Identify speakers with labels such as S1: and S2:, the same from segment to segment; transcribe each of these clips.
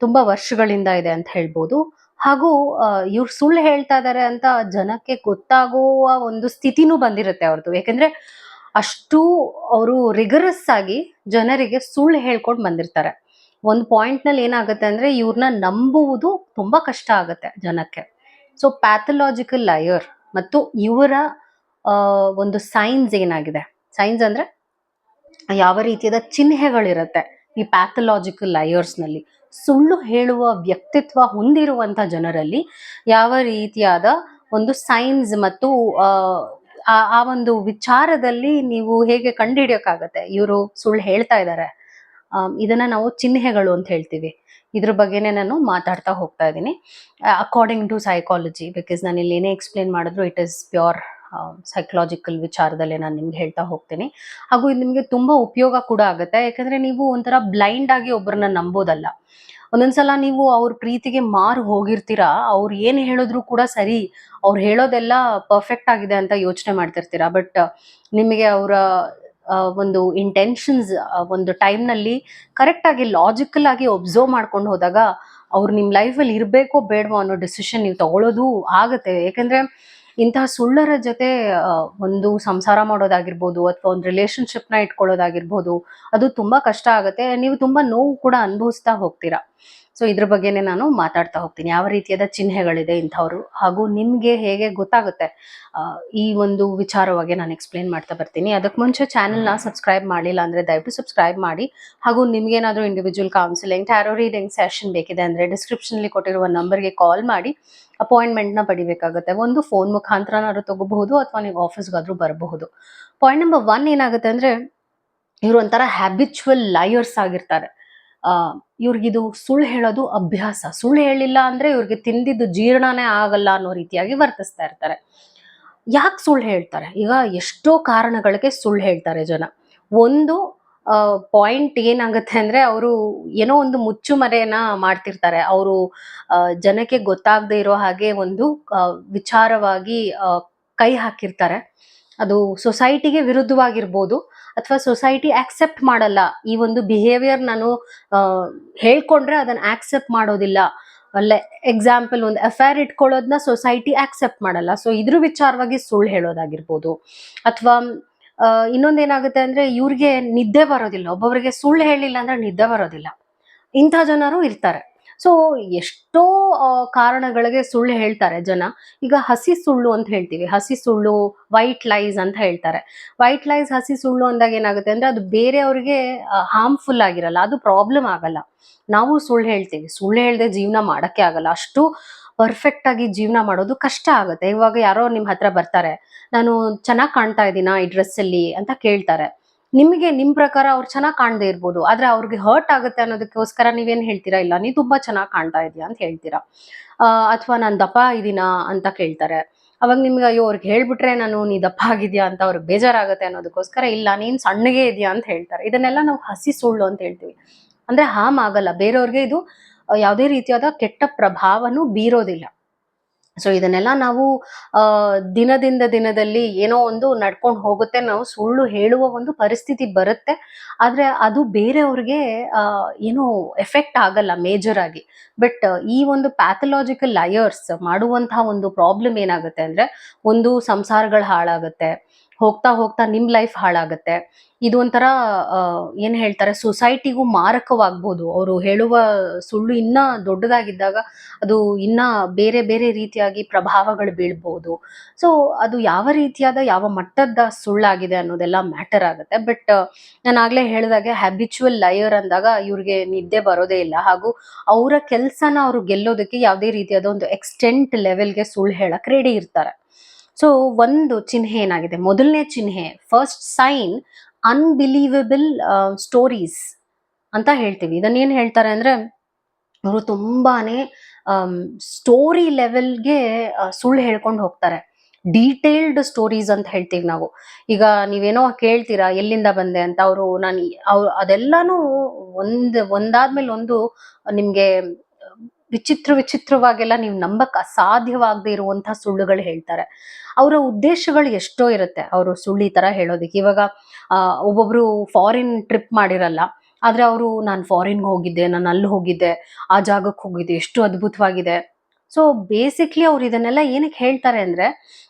S1: ತುಂಬಾ ವರ್ಷಗಳಿಂದ ಇದೆ ಅಂತ ಹೇಳ್ಬೋದು. ಹಾಗೂ ಇವ್ರು ಸುಳ್ಳು ಹೇಳ್ತಾ ಇದ್ದಾರೆ ಅಂತ ಜನಕ್ಕೆ ಗೊತ್ತಾಗುವ ಒಂದು ಸ್ಥಿತಿನೂ ಬಂದಿರುತ್ತೆ ಅವ್ರದ್ದು ಯಾಕಂದ್ರೆ ಅಷ್ಟು ಅವರು ರಿಗರಸ್ ಆಗಿ ಜನರಿಗೆ ಸುಳ್ಳು ಹೇಳ್ಕೊಂಡು ಬಂದಿರ್ತಾರೆ. ಒಂದು ಪಾಯಿಂಟ್ನಲ್ಲಿ ಏನಾಗುತ್ತೆ ಅಂದ್ರೆ ಇವ್ರನ್ನ ನಂಬುವುದು ತುಂಬಾ ಕಷ್ಟ ಆಗುತ್ತೆ ಜನಕ್ಕೆ. ಸೊ ಪ್ಯಾಥಲಾಜಿಕಲ್ ಲಯರ್ ಮತ್ತು ಇವರ ಒಂದು ಸೈನ್ಸ್ ಏನಾಗಿದೆ? ಸೈನ್ಸ್ ಅಂದ್ರೆ ಯಾವ ರೀತಿಯಾದ ಚಿಹ್ನೆಗಳಿರುತ್ತೆ ಈ ಪ್ಯಾಥಲಾಜಿಕಲ್ ಲಯರ್ಸ್ನಲ್ಲಿ. ಸುಳ್ಳು ಹೇಳುವ ವ್ಯಕ್ತಿತ್ವ ಹೊಂದಿರುವಂಥ ಜನರಲ್ಲಿ ಯಾವ ರೀತಿಯಾದ ಒಂದು ಸೈನ್ಸ್ ಮತ್ತು ಆ, ಒಂದು ವಿಚಾರದಲ್ಲಿ ನೀವು ಹೇಗೆ ಕಂಡುಹಿಡಿಯೋಕ್ಕಾಗತ್ತೆ? ಇವರು ಸುಳ್ಳು ಹೇಳ್ತಾ ಇದ್ದಾರೆ ಇದನ್ನ ನಾವು ಚಿಹ್ನೆಗಳು ಅಂತ ಹೇಳ್ತೀವಿ. ಇದ್ರ ಬಗ್ಗೆನೇ ನಾನು ಮಾತಾಡ್ತಾ ಹೋಗ್ತಾ ಇದ್ದೀನಿ. ಅಕಾರ್ಡಿಂಗ್ ಟು ಸೈಕಾಲಜಿ ಬಿಕಾಸ್ ನಾನು ಇಲ್ಲಿ ಏನೇ ಎಕ್ಸ್ಪ್ಲೇನ್ ಮಾಡಿದ್ರು ಇಟ್ ಇಸ್ ಪ್ಯೂರ್ ಸೈಕಲಾಜಿಕಲ್ ವಿಚಾರದಲ್ಲೇ ನಾನು ನಿಮ್ಗೆ ಹೇಳ್ತಾ ಹೋಗ್ತೀನಿ. ಹಾಗೂ ಇದು ನಿಮಗೆ ತುಂಬ ಉಪಯೋಗ ಕೂಡ ಆಗುತ್ತೆ. ಯಾಕಂದ್ರೆ ನೀವು ಒಂಥರ ಬ್ಲೈಂಡ್ ಆಗಿ ಒಬ್ಬರನ್ನ ನಂಬೋದಲ್ಲ. ಒಂದೊಂದ್ಸಲ ನೀವು ಅವ್ರ ಪ್ರೀತಿಗೆ ಮಾರು ಹೋಗಿರ್ತೀರಾ, ಅವ್ರು ಏನು ಹೇಳಿದ್ರು ಕೂಡ ಸರಿ, ಅವ್ರು ಹೇಳೋದೆಲ್ಲ ಪರ್ಫೆಕ್ಟ್ ಆಗಿದೆ ಅಂತ ಯೋಚನೆ ಮಾಡ್ತಿರ್ತೀರಾ. ಬಟ್ ನಿಮಗೆ ಅವರ ಒಂದು ಇಂಟೆನ್ಷನ್ಸ್ ಒಂದು ಟೈಮ್ನಲ್ಲಿ ಕರೆಕ್ಟಾಗಿ ಲಾಜಿಕಲ್ ಆಗಿ ಒಬ್ಸರ್ವ್ ಮಾಡ್ಕೊಂಡು ಹೋದಾಗ ಅವ್ರು ನಿಮ್ಮ ಲೈಫಲ್ಲಿ ಇರಬೇಕೋ ಬೇಡವೋ ಅನ್ನೋ ಡಿಸಿಷನ್ ನೀವು ತಗೊಳ್ಳೋದು ಆಗುತ್ತೆ. ಯಾಕಂದ್ರೆ ಇಂತಹ ಸುಳ್ಳರ ಜೊತೆ ಒಂದು ಸಂಸಾರ ಮಾಡೋದಾಗಿರ್ಬೋದು ಅಥವಾ ಒಂದು ರಿಲೇಶನ್ಶಿಪ್ನ ಇಟ್ಕೊಳ್ಳೋದಾಗಿರ್ಬೋದು, ಅದು ತುಂಬಾ ಕಷ್ಟ ಆಗುತ್ತೆ. ನೀವು ತುಂಬಾ ನೋವು ಕೂಡ ಅನುಭವಿಸ್ತಾ ಹೋಗ್ತೀರಾ. ಸೊ ಇದ್ರ ಬಗ್ಗೆನೇ ನಾನು ಮಾತಾಡ್ತಾ ಹೋಗ್ತೀನಿ. ಯಾವ ರೀತಿಯಾದ ಚಿಹ್ನೆಗಳಿದೆ ಇಂಥವ್ರು? ಹಾಗೂ ನಿಮ್ಗೆ ಹೇಗೆ ಗೊತ್ತಾಗುತ್ತೆ? ಈ ಒಂದು ವಿಚಾರವಾಗಿ ನಾನು ಎಕ್ಸ್ಪ್ಲೇನ್ ಮಾಡ್ತಾ ಬರ್ತೀನಿ. ಅದಕ್ಕೆ ಮುಂಚೆ ಚಾನೆಲ್ನ ಸಬ್ಸ್ಕ್ರೈಬ್ ಮಾಡಿಲ್ಲ ಅಂದ್ರೆ ದಯವಿಟ್ಟು ಸಬ್ಸ್ಕ್ರೈಬ್ ಮಾಡಿ. ಹಾಗೂ ನಿಮ್ಗೇನಾದ್ರೂ individual counselling tarot reading session ಬೇಕಿದೆ ಅಂದ್ರೆ ಡಿಸ್ಕ್ರಿಪ್ಷನ್ ಅಲ್ಲಿ ಕೊಟ್ಟಿರುವ ನಂಬರ್ಗೆ ಕಾಲ್ ಮಾಡಿ. ಅಪಾಯಿಂಟ್ಮೆಂಟ್ನ ಪಡಿಬೇಕಾಗುತ್ತೆ. ಒಂದು ಫೋನ್ ಮುಖಾಂತರನಾದ್ರೂ ತಗೋಬಹುದು ಅಥವಾ ನೀವು ಆಫೀಸ್ಗಾದ್ರೂ ಬರಬಹುದು. ಪಾಯಿಂಟ್ ನಂಬರ್ ಒನ್ ಏನಾಗುತ್ತೆ ಅಂದ್ರೆ, ಇವ್ರು ಒಂಥರ ಹ್ಯಾಬಿಚುವಲ್ ಲಯರ್ಸ್ ಆಗಿರ್ತಾರೆ. ಇವ್ರಿಗಿದು ಸುಳ್ಳು ಹೇಳೋದು ಅಭ್ಯಾಸ. ಸುಳ್ಳು ಹೇಳಿಲ್ಲ ಅಂದ್ರೆ ಇವ್ರಿಗೆ ತಿಂದಿದ್ದು ಜೀರ್ಣನೇ ಆಗಲ್ಲ ಅನ್ನೋ ರೀತಿಯಾಗಿ ವರ್ತಿಸ್ತಾ ಇರ್ತಾರೆ. ಯಾಕೆ ಸುಳ್ಳು ಹೇಳ್ತಾರೆ? ಈಗ ಎಷ್ಟೋ ಕಾರಣಗಳಿಗೆ ಸುಳ್ಳು ಹೇಳ್ತಾರೆ ಜನ. ಒಂದು ಪಾಯಿಂಟ್ ಏನಾಗುತ್ತೆ ಅಂದ್ರೆ ಅವರು ಏನೋ ಒಂದು ಮುಚ್ಚುಮರೆಯನ್ನ ಮಾಡ್ತಿರ್ತಾರೆ. ಅವರು ಜನಕ್ಕೆ ಗೊತ್ತಾಗದೆ ಇರೋ ಹಾಗೆ ಒಂದು ವಿಚಾರವಾಗಿ ಕೈ ಹಾಕಿರ್ತಾರೆ. ಅದು ಸೊಸೈಟಿಗೆ ವಿರುದ್ಧವಾಗಿರ್ಬೋದು ಅಥವಾ ಸೊಸೈಟಿ ಆಕ್ಸೆಪ್ಟ್ ಮಾಡಲ್ಲ. ಈ ಒಂದು ಬಿಹೇವಿಯರ್ ನಾನು ಹೇಳ್ಕೊಂಡ್ರೆ ಅದನ್ನ ಆಕ್ಸೆಪ್ಟ್ ಮಾಡೋದಿಲ್ಲ. ಅಲ್ಲ ಎಕ್ಸಾಂಪಲ್ ಒಂದು ಅಫೇರ್ ಇಟ್ಕೊಳ್ಳೋದನ್ನ ಸೊಸೈಟಿ ಆಕ್ಸೆಪ್ಟ್ ಮಾಡಲ್ಲ. ಸೊ ಇದ್ರ ವಿಚಾರವಾಗಿ ಸುಳ್ಳು ಹೇಳೋದಾಗಿರ್ಬೋದು. ಅಥವಾ ಇನ್ನೊಂದೇನಾಗುತ್ತೆ ಅಂದ್ರೆ ಇವ್ರಿಗೆ ನಿದ್ದೆ ಬರೋದಿಲ್ಲ. ಒಬ್ಬೊಬ್ರಿಗೆ ಸುಳ್ಳು ಹೇಳಿಲ್ಲ ಅಂದ್ರೆ ನಿದ್ದೆ ಬರೋದಿಲ್ಲ. ಇಂಥ ಜನರು ಇರ್ತಾರೆ. ಸೊ ಎಷ್ಟೋ ಕಾರಣಗಳಿಗೆ ಸುಳ್ಳು ಹೇಳ್ತಾರೆ ಜನ. ಈಗ ಹಸಿ ಸುಳ್ಳು ಅಂತ ಹೇಳ್ತೀವಿ. ಹಸಿ ಸುಳ್ಳು ವೈಟ್ ಲೈಸ್ ಅಂತ ಹೇಳ್ತಾರೆ. ವೈಟ್ ಲೈಸ್ ಹಸಿ ಸುಳ್ಳು ಅಂದಾಗ ಏನಾಗುತ್ತೆ ಅಂದ್ರೆ ಅದು ಬೇರೆಯವ್ರಿಗೆ ಹಾರ್ಮ್ಫುಲ್ ಆಗಿರಲ್ಲ. ಅದು ಪ್ರಾಬ್ಲಮ್ ಆಗಲ್ಲ. ನಾವು ಸುಳ್ಳು ಹೇಳ್ತೀವಿ. ಸುಳ್ಳು ಹೇಳದೆ ಜೀವನ ಮಾಡಕ್ಕೆ ಆಗಲ್ಲ. ಅಷ್ಟು ಪರ್ಫೆಕ್ಟ್ ಆಗಿ ಜೀವನ ಮಾಡೋದು ಕಷ್ಟ ಆಗುತ್ತೆ. ಇವಾಗ ಯಾರೋ ನಿಮ್ ಹತ್ರ ಬರ್ತಾರೆ, ನಾನು ಚೆನ್ನಾಗಿ ಕಾಣ್ತಾ ಇದ್ದೀನಾ ಈ ಡ್ರೆಸ್ ಅಲ್ಲಿ? ಅಂತ ಕೇಳ್ತಾರೆ. ನಿಮಗೆ ನಿಮ್ ಪ್ರಕಾರ ಅವ್ರು ಚೆನ್ನಾಗಿ ಕಾಣದೇ ಇರ್ಬೋದು, ಆದ್ರೆ ಅವ್ರಿಗೆ ಹರ್ಟ್ ಆಗುತ್ತೆ ಅನ್ನೋದಕ್ಕೋಸ್ಕರ ನೀವೇನ್ ಹೇಳ್ತೀರಾ? ಇಲ್ಲ, ನೀ ತುಂಬಾ ಚೆನ್ನಾಗಿ ಕಾಣ್ತಾ ಇದೀಯ ಅಂತ ಹೇಳ್ತೀರಾ? ಅಥವಾ ನಾನು ದಪ್ಪ ಇದೀನಾ ಅಂತ ಕೇಳ್ತಾರೆ. ಅವಾಗ ನಿಮ್ಗೆ, ಅಯ್ಯೋ, ಅವ್ರಿಗೆ ಹೇಳ್ಬಿಟ್ರೆ ನಾನು ನೀ ದಪ್ಪ ಆಗಿದ್ಯಾ ಅಂತ ಅವ್ರಿಗೆ ಬೇಜಾರಾಗುತ್ತೆ ಅನ್ನೋದಕ್ಕೋಸ್ಕರ, ಇಲ್ಲ, ನೀನ್ ಸಣ್ಣಗೆ ಇದೆಯಾ? ಅಂತ ಹೇಳ್ತಾರೆ. ಇದನ್ನೆಲ್ಲ ನಾವು ಹಸಿ ಸುಳ್ಳು ಅಂತ ಹೇಳ್ತೀವಿ. ಅಂದ್ರೆ ಹಾಮ್ ಆಗಲ್ಲ. ಬೇರೆಯವ್ರಿಗೆ ಇದು ಯಾವುದೇ ರೀತಿಯಾದ ಕೆಟ್ಟ ಪ್ರಭಾವನೂ ಬೀರೋದಿಲ್ಲ. ಸೊ ಇದನ್ನೆಲ್ಲ ನಾವು ದಿನದಿಂದ ದಿನದಲ್ಲಿ ಏನೋ ಒಂದು ನಡ್ಕೊಂಡು ಹೋಗುತ್ತೆ, ನಾವು ಸುಳ್ಳು ಹೇಳುವ ಒಂದು ಪರಿಸ್ಥಿತಿ ಬರುತ್ತೆ. ಆದರೆ ಅದು ಬೇರೆಯವ್ರಿಗೆ ಏನೋ ಎಫೆಕ್ಟ್ ಆಗಲ್ಲ ಮೇಜರ್ ಆಗಿ. ಬಟ್ ಈ ಒಂದು ಪ್ಯಾಥಲಾಜಿಕಲ್ ಲಯರ್ಸ್ ಮಾಡುವಂತಹ ಒಂದು ಪ್ರಾಬ್ಲಮ್ ಏನಾಗುತ್ತೆ ಅಂದ್ರೆ, ಒಂದು ಸಂಸಾರಗಳು ಹಾಳಾಗುತ್ತೆ. ಹೋಗ್ತಾ ಹೋಗ್ತಾ ನಿಮ್ ಲೈಫ್ ಹಾಳಾಗುತ್ತೆ. ಇದು ಒಂಥರ ಏನ್ ಹೇಳ್ತಾರೆ ಸೊಸೈಟಿಗೂ ಮಾರಕವಾಗ್ಬೋದು. ಅವರು ಹೇಳುವ ಸುಳ್ಳು ಇನ್ನ ದೊಡ್ಡದಾಗಿದ್ದಾಗ ಅದು ಇನ್ನ ಬೇರೆ ಬೇರೆ ರೀತಿಯಾಗಿ ಪ್ರಭಾವಗಳು ಬೀಳ್ಬೋದು. ಸೊ ಅದು ಯಾವ ರೀತಿಯಾದ, ಯಾವ ಮಟ್ಟದ ಸುಳ್ಳಾಗಿದೆ ಅನ್ನೋದೆಲ್ಲ ಮ್ಯಾಟರ್ ಆಗುತ್ತೆ. ಬಟ್ ನಾನು ಆಗ್ಲೇ ಹೇಳಿದಾಗೆ ಹ್ಯಾಬಿಚುವಲ್ ಲಯರ್ ಅಂದಾಗ ಇವ್ರಿಗೆ ನಿದ್ದೆ ಬರೋದೇ ಇಲ್ಲ. ಹಾಗೂ ಅವರ ಕೆಲಸನ ಅವ್ರು ಗೆಲ್ಲೋದಕ್ಕೆ ಯಾವುದೇ ರೀತಿಯಾದ ಒಂದು ಎಕ್ಸ್ಟೆಂಟ್ ಲೆವೆಲ್ಗೆ ಸುಳ್ಳು ಹೇಳಕ್ ರೆಡಿ ಇರ್ತಾರೆ. ಸೊ ಒಂದು ಚಿಹ್ನೆ ಏನಾಗಿದೆ? ಮೊದಲನೇ ಚಿಹ್ನೆ ಫಸ್ಟ್ ಸೈನ್ ಅನ್ಬಿಲೀವಬಲ್ ಸ್ಟೋರೀಸ್ ಅಂತ ಹೇಳ್ತೀವಿ. ಇದನ್ನ ಏನ್ ಹೇಳ್ತಾರೆ ಅಂದ್ರೆ, ಅವರು ತುಂಬಾನೇ ಸ್ಟೋರಿ ಲೆವೆಲ್ಗೆ ಸುಳ್ಳು ಹೇಳ್ಕೊಂಡು ಹೋಗ್ತಾರೆ. ಡೀಟೇಲ್ಡ್ ಸ್ಟೋರೀಸ್ ಅಂತ ಹೇಳ್ತೀವಿ ನಾವು. ಈಗ ನೀವೇನೋ ಕೇಳ್ತೀರಾ, ಎಲ್ಲಿಂದ ಬಂದೆ ಅಂತ, ಅವರು ನಾನು, ಅವ್ರು ಅದೆಲ್ಲಾನು ಒಂದು, ಒಂದಾದ್ಮೇಲೆ ಒಂದು ನಿಮ್ಗೆ ವಿಚಿತ್ರ ವಿಚಿತ್ರವಾಗೆಲ್ಲ ನೀವು ನಂಬಕ್ ಅಸಾಧ್ಯವಾಗದೇ ಇರುವಂತಹ ಸುಳ್ಳುಗಳು ಹೇಳ್ತಾರೆ. ಅವರ ಉದ್ದೇಶಗಳು ಎಷ್ಟೋ ಇರುತ್ತೆ. ಅವರು ಸುಳ್ಳು ತರ ಹೇಳೋದಕ್ಕೆ. ಇವಾಗ ಒಬ್ಬೊಬ್ರು ಫಾರಿನ್ ಟ್ರಿಪ್ ಮಾಡಿರಲ್ಲ. ಆದ್ರೆ ಅವರು, ನಾನು ಫಾರಿನ್ಗೆ ಹೋಗಿದ್ದೆ, ನಾನು ಅಲ್ಲಿ ಹೋಗಿದ್ದೆ, ಆ ಜಾಗಕ್ಕೆ ಹೋಗಿದ್ದೆ, ಎಷ್ಟು ಅದ್ಭುತವಾಗಿದೆ. ಸೊ ಬೇಸಿಕ್ಲಿ ಅವ್ರು ಇದನ್ನೆಲ್ಲ ಏನಕ್ಕೆ ಹೇಳ್ತಾರೆ ಅಂದ್ರೆ,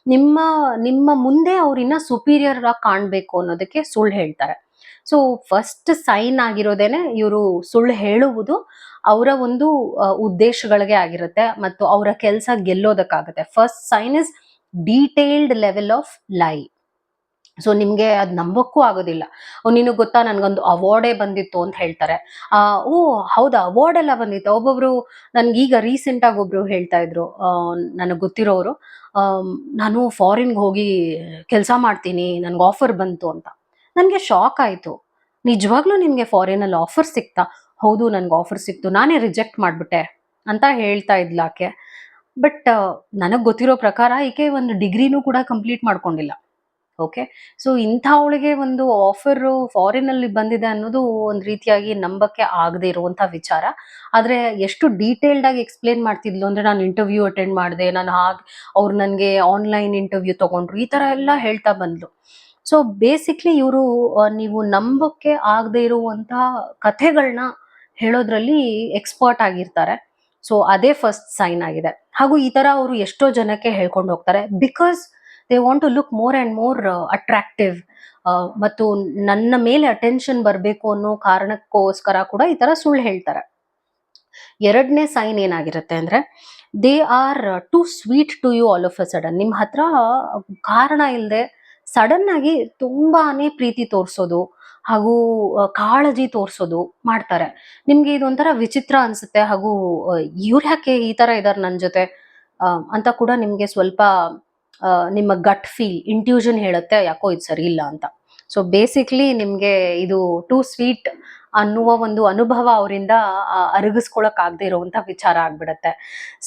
S1: ನಿಮ್ಮ ನಿಮ್ಮ ಮುಂದೆ ಅವ್ರಿನ್ನ ಸುಪೀರಿಯರ್ ಆಗಿ ಕಾಣ್ಬೇಕು ಅನ್ನೋದಕ್ಕೆ ಸುಳ್ಳು ಹೇಳ್ತಾರೆ. ಸೊ ಫಸ್ಟ್ ಸೈನ್ ಆಗಿರೋದೇನೆ ಇವರು ಸುಳ್ಳು ಹೇಳುವುದು, ಅವರ ಒಂದು ಉದ್ದೇಶಗಳಿಗೆ ಆಗಿರುತ್ತೆ ಮತ್ತು ಅವರ ಕೆಲಸ ಗೆಲ್ಲೋದಕ್ಕಾಗುತ್ತೆ. First sign is detailed level of lie so ನಿಮ್ಗೆ ಅದು ನಂಬಕ್ಕೂ ಆಗೋದಿಲ್ಲ. ನಿನಗೆ ಗೊತ್ತಾ ನನ್ಗೊಂದು ಅವಾರ್ಡೇ ಬಂದಿತ್ತು ಅಂತ ಹೇಳ್ತಾರೆ. ಓ, ಹೌದಾ ಅವಾರ್ಡ್ ಎಲ್ಲ ಬಂದಿತ್ತು. ಒಬ್ಬೊಬ್ರು ರೀಸೆಂಟ್ ಆಗಿ ಒಬ್ರು ಹೇಳ್ತಾ ಇದ್ರು. ನನಗೆ ಗೊತ್ತಿರೋರು ನಾನು ಫಾರಿನ್ಗೆ ಹೋಗಿ ಕೆಲಸ ಮಾಡ್ತೀನಿ, ನನ್ಗೆ ಆಫರ್ ಬಂತು ಅಂತ. ನನಗೆ ಶಾಕ್ ಆಯ್ತು. ನಿಜವಾಗ್ಲೂ ನಿನ್ಗೆ ಫಾರಿನಲ್ಲಿ ಆಫರ್ ಸಿಕ್ತಾ? ಹೌದು, ನನ್ಗೆ ಆಫರ್ ಸಿಕ್ತು. ನಾನೇ ರಿಜೆಕ್ಟ್ ಮಾಡ್ಬಿಟ್ಟೆ ಅಂತ ಹೇಳ್ತಾ ಇದ್ಲಾಕೆ ಬಟ್ ನನಗೆ ಗೊತ್ತಿರೋ ಪ್ರಕಾರ ಈಕೆ ಒಂದು ಡಿಗ್ರಿನೂ ಕೂಡ ಕಂಪ್ಲೀಟ್ ಮಾಡ್ಕೊಂಡಿಲ್ಲ. ಓಕೆ ಸೊ ಇಂಥವಳಿಗೆ ಒಂದು ಆಫರ್ ಫಾರಿನಲ್ಲಿ ಬಂದಿದೆ ಅನ್ನೋದು ಒಂದು ರೀತಿಯಾಗಿ ನಂಬಕ್ಕೆ ಆಗದೆ ಇರುವಂಥ ವಿಚಾರ. ಆದರೆ ಎಷ್ಟು ಡೀಟೇಲ್ಡಾಗಿ ಎಕ್ಸ್ಪ್ಲೇನ್ ಮಾಡ್ತಿದ್ಲು ಅಂದರೆ ನಾನು ಇಂಟರ್ವ್ಯೂ ಅಟೆಂಡ್ ಮಾಡಿದೆ, ನಾನು ಹಾಗೆ ಅವ್ರು ನನಗೆ ಆನ್ಲೈನ್ ಇಂಟರ್ವ್ಯೂ ತಗೊಂಡ್ರು, ಈ ಥರ ಎಲ್ಲ ಹೇಳ್ತಾ ಬಂದ್ಲು. ಸೊ ಬೇಸಿಕ್ಲಿ ಇವರು ನೀವು ನಂಬಕ್ಕೆ ಆಗದೆ ಇರುವಂತಹ ಕಥೆಗಳನ್ನ ಹೇಳೋದ್ರಲ್ಲಿ ಎಕ್ಸ್ಪರ್ಟ್ ಆಗಿರ್ತಾರೆ. ಸೊ ಅದೇ ಫಸ್ಟ್ ಸೈನ್ ಆಗಿದೆ. ಹಾಗೂ ಈ ತರ ಅವರು ಎಷ್ಟೋ ಜನಕ್ಕೆ ಹೇಳ್ಕೊಂಡು ಹೋಗ್ತಾರೆ. Because they want to look more and more attractive ಮತ್ತು ನನ್ನ ಮೇಲೆ ಅಟೆನ್ಷನ್ ಬರಬೇಕು ಅನ್ನೋ ಕಾರಣಕ್ಕೋಸ್ಕರ ಕೂಡ ಈ ತರ ಸುಳ್ಳು ಹೇಳ್ತಾರೆ. ಎರಡನೇ ಸೈನ್ ಏನಾಗಿರುತ್ತೆ ಅಂದ್ರೆ they are too sweet to you all of a sudden ನಿಮ್ಮ ಹತ್ರ ಕಾರಣ ಇಲ್ಲದೆ ಸಡನ್ ಆಗಿ ತುಂಬಾನೇ ಪ್ರೀತಿ ತೋರಿಸೋದು ಹಾಗೂ ಕಾಳಜಿ ತೋರಿಸೋದು ಮಾಡ್ತಾರೆ. ನಿಮ್ಗೆ ಇದೊಂಥರ ವಿಚಿತ್ರ ಅನ್ಸುತ್ತೆ ಹಾಗೂ ಇವ್ರು ಯಾಕೆ ಈ ತರ ಇದಾರೆ ನನ್ನ ಜೊತೆ? ಅಂತ ಕೂಡ ನಿಮ್ಗೆ ಸ್ವಲ್ಪ ನಿಮ್ಮ ಗಟ್ ಫೀಲ್ ಇಂಟ್ಯೂಷನ್ ಹೇಳುತ್ತೆ ಯಾಕೋ ಇದು ಸರಿ ಇಲ್ಲ ಅಂತ. ಸೊ ಬೇಸಿಕ್ಲಿ ನಿಮ್ಗೆ ಇದು ಟೂ ಸ್ವೀಟ್ ಅನ್ನುವ ಒಂದು ಅನುಭವ ಅವರಿಂದ ಅರಗಿಸ್ಕೊಳಕ್ ಆಗದೆ ಇರುವಂತ ವಿಚಾರ ಆಗ್ಬಿಡತ್ತೆ.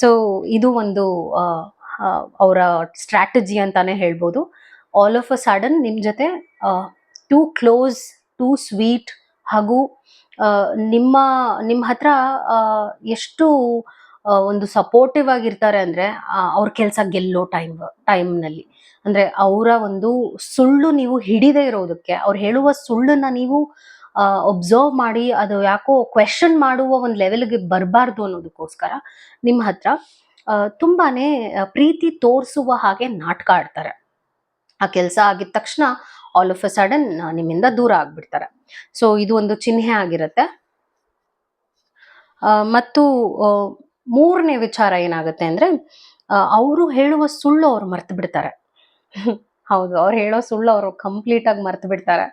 S1: ಸೊ ಇದು ಒಂದು ಅವರ ಸ್ಟ್ರಾಟಜಿ ಅಂತಾನೆ ಹೇಳ್ಬೋದು. ಆಲ್ ಆಫ್ ಅ ಸಡನ್ ನಿಮ್ಮ ಜೊತೆ ಟೂ ಕ್ಲೋಸ್ ಟೂ ಸ್ವೀಟ್ ಹಾಗೂ ನಿಮ್ಮ ನಿಮ್ಮ ಹತ್ರ ಎಷ್ಟು ಒಂದು ಸಪೋರ್ಟಿವ್ ಆಗಿರ್ತಾರೆ ಅಂದರೆ ಅವ್ರ ಕೆಲಸ ಗೆಲ್ಲೋ ಟೈಮ್ ಟೈಮ್ನಲ್ಲಿ ಅಂದರೆ ಅವರ ಒಂದು ಸುಳ್ಳು ನೀವು ಹಿಡಿದೇ ಇರೋದಕ್ಕೆ, ಅವ್ರು ಹೇಳುವ ಸುಳ್ಳನ್ನು ನೀವು ಒಬ್ಸರ್ವ್ ಮಾಡಿ, ಅದು ಯಾಕೋ ಕ್ವೆಶನ್ ಮಾಡುವ ಒಂದು ಲೆವೆಲ್ಗೆ ಬರಬಾರ್ದು ಅನ್ನೋದಕ್ಕೋಸ್ಕರ ನಿಮ್ಮ ಹತ್ರ ತುಂಬಾ ಪ್ರೀತಿ ತೋರಿಸುವ ಹಾಗೆ ನಾಟಕ ಆಡ್ತಾರೆ. ಆ ಕೆಲಸ ಆಗಿದ ತಕ್ಷಣ ಆಲ್ ಆಫ್ ಅ ಸಡನ್ ನಿಮ್ಮಿಂದ ದೂರ ಆಗ್ಬಿಡ್ತಾರೆ. ಸೊ ಇದು ಒಂದು ಚಿಹ್ನೆ ಆಗಿರುತ್ತೆ. ಮತ್ತು ಮೂರನೇ ವಿಚಾರ ಏನಾಗುತ್ತೆ ಅಂದ್ರೆ ಅವರು ಹೇಳುವ ಸುಳ್ಳು ಅವ್ರು ಮರ್ತು ಬಿಡ್ತಾರೆ. ಹೌದು, ಅವ್ರು ಹೇಳೋ ಸುಳ್ಳು ಅವರು ಕಂಪ್ಲೀಟ್ ಆಗಿ ಮರ್ತು ಬಿಡ್ತಾರೆ.